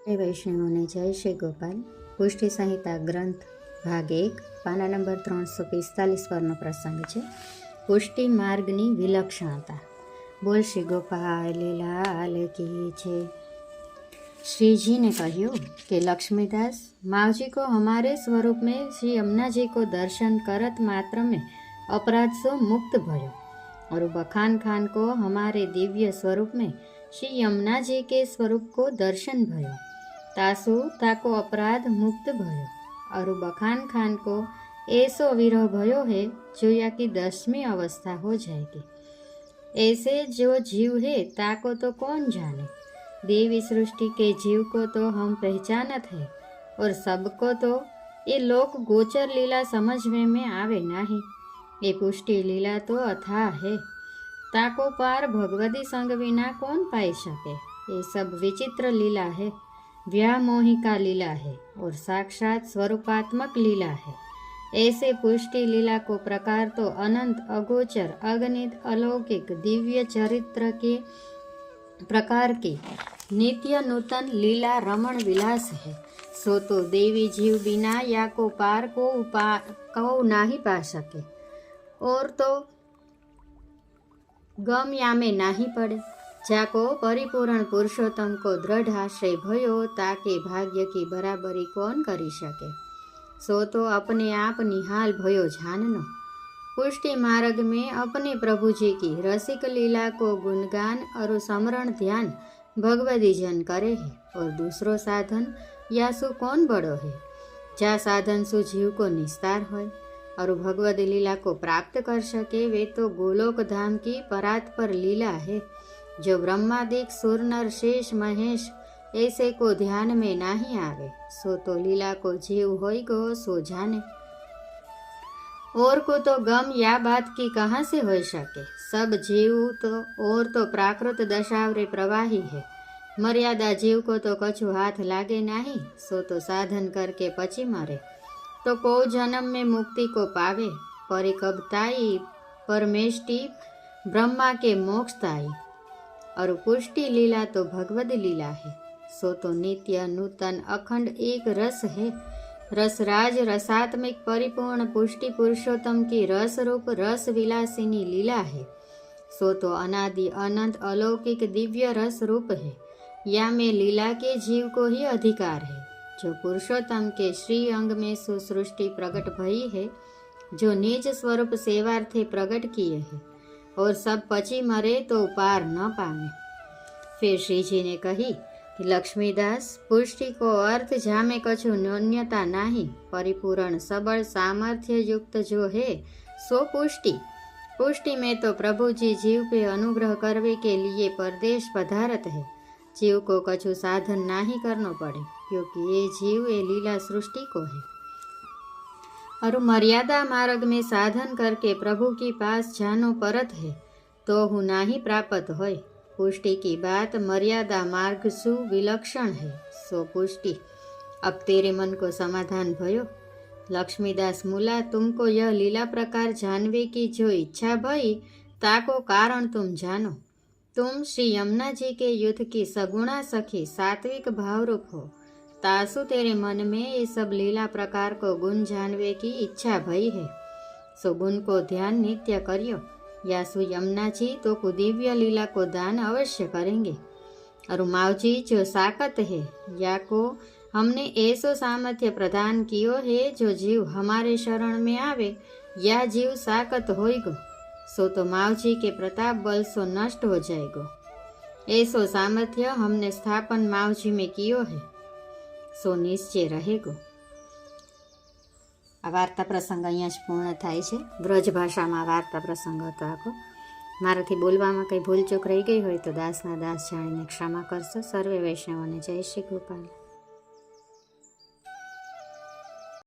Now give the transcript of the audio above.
જય વૈષ્ણવને જય શ્રી ગોપાલ પુષ્ટિ સંહિતા ગ્રંથ ભાગ એક પાના નંબર ત્રણસો પિસ્તાલીસ પરનો પ્રસંગ છે પુષ્ટિ માર્ગની વિલક્ષણતા બોલ શ્રી ગોપાલ લાલ કી છે श्री जी ने કહ્યું કે लक्ष्मीदास माँ जी को हमारे स्वरूप में श्री यमुना जी को दर्शन करत मात्र में अपराध से मुक्त भयो और बखान खान को हमारे दिव्य स्वरूप में श्री यमुना जी के स्वरूप को दर्शन भयो तासु ताको अपराध मुक्त भयो और बखान खान को ऐसो विरह भयो है जो या की दसवीं अवस्था हो जाएगी। ऐसे जो जीव है ताको तो कौन जाने? देवी सृष्टि के जीव को तो हम पहचानत है और सबको तो ये लोक गोचर लीला समझ में, में आवे नहीं। ये पुष्टि लीला तो अथाह है। ताको पार भगवती संग विना कौन पाई सके ये सब विचित्र लीला है, व्यामोहिका लीला है और साक्षात स्वरूपात्मक लीला है। ऐसे पुष्टि लीला को प्रकार तो अनंत, अगोचर, अगणित, अलौकिक, दिव्य चरित्र के प्रकार की नित्य नूतन लीला रमण विलास है। सो तो देवी जीव बिना या को पार को उपा को नहीं पा सके। और तो गम या में नहीं पड़े जाको परिपूर्ण पुरुषोत्तम को दृढ़ आश्रय भयो ताके भाग्य की बराबरी कौन करी सके सो तो अपने आप निहाल भयो जाननो पुष्टि मार्ग में अपने प्रभु जी की रसिक लीला को गुणगान और समरण ध्यान भगवती जन करे है और दूसरो साधन या सु कौन बड़ो है जा साधन सु जीव को निस्तार हो और भगवती लीला को प्राप्त कर सके वे तो गोलोक धाम की परात पर लीला है। जो ब्रह्मादिक सुर नर शेष महेश ऐसे को ध्यान में नहीं आवे, सो तो लीला को जीव होई गो, सो जाने। और को तो गम या बात की कहाँ से हो सके? सब जीव तो और तो प्राकृत दशावरे प्रवाही है। मर्यादा जीव को तो कछु हाथ लागे नहीं, सो तो साधन करके पची मरे। तो को जन्म में मुक्ति को पावे परी कब परमेष्टि ब्रह्मा के मोक्ष ताई और पुष्टि लीला तो भगवद लीला है सो तो नित्य नूतन अखंड एक रस है रसराज रसात्मिक परिपूर्ण पुष्टि पुरुषोत्तम की रस रूप रस विलासिनी लीला है सो तो अनादि अनंत अलौकिक दिव्य रस रूप है या में लीला के जीव को ही अधिकार है जो पुरुषोत्तम के श्री अंग में सुसृष्टि प्रकट भई है, जो निज स्वरूप सेवार्थे प्रकट किए है, और सब पची मरे तो पार न पावे फिर श्री जी ने कही कि लक्ष्मीदास, पुष्टि को अर्थ जामे कछु न्यून्यता नहीं, परिपूर्ण सबल सामर्थ्य युक्त जो है, सो पुष्टि। पुष्टि में तो प्रभु जी जीव पे अनुग्रह करने के लिए परदेश पधारत है, जीव को कछु साधन नहीं करना पड़े। क्योंकि ये जीव ये लीला सृष्टि को है। और मर्यादा मार्ग में साधन करके प्रभु की पास जानो परत है तो हूँ नाही प्राप्त होय। पुष्टि की बात मर्यादा मार्ग सु विलक्षण है, सो पुष्टि। अब तेरे मन को समाधान भयो। लक्ष्मीदास मुला, तुमको यह लीला प्रकार जानवे की जो इच्छा भई, ताको कारण तुम जानो। तुम श्री यमुना जी के युद्ध की सगुणा सखी सात्विक भाव रूप हो। तासु तेरे मन में ये सब लीला प्रकार को गुण जानवे की इच्छा भई है। सो गुण को ध्यान नित्य करियो। या सु यमुना जी तो को दिव्य लीला को दान अवश्य करेंगे। और मावजी, जो साकत है, या को हमने ऐसो सामर्थ्य प्रदान कियो है, जो जीव हमारे शरण में आवे, या जीव साकत होएगो सो तो मावजी के प्रताप बल सो नष्ट हो जाएगो। ऐसो सामर्थ्य हमने स्थापन मावजी में कियो है। સો નિશ્ચય રહેગો આ વાર્તા પ્રસંગ અહીંયા જ પૂર્ણ થાય છે. વ્રજ ભાષામાં વાર્તા પ્રસંગ હતો આખો. મારાથી બોલવામાં કંઈ ભૂલચૂક રહી ગઈ હોય તો દાસના દાસ જાણીને ક્ષમા કરશો. સર્વે વૈષ્ણવોને જય શ્રી ગોપાલ.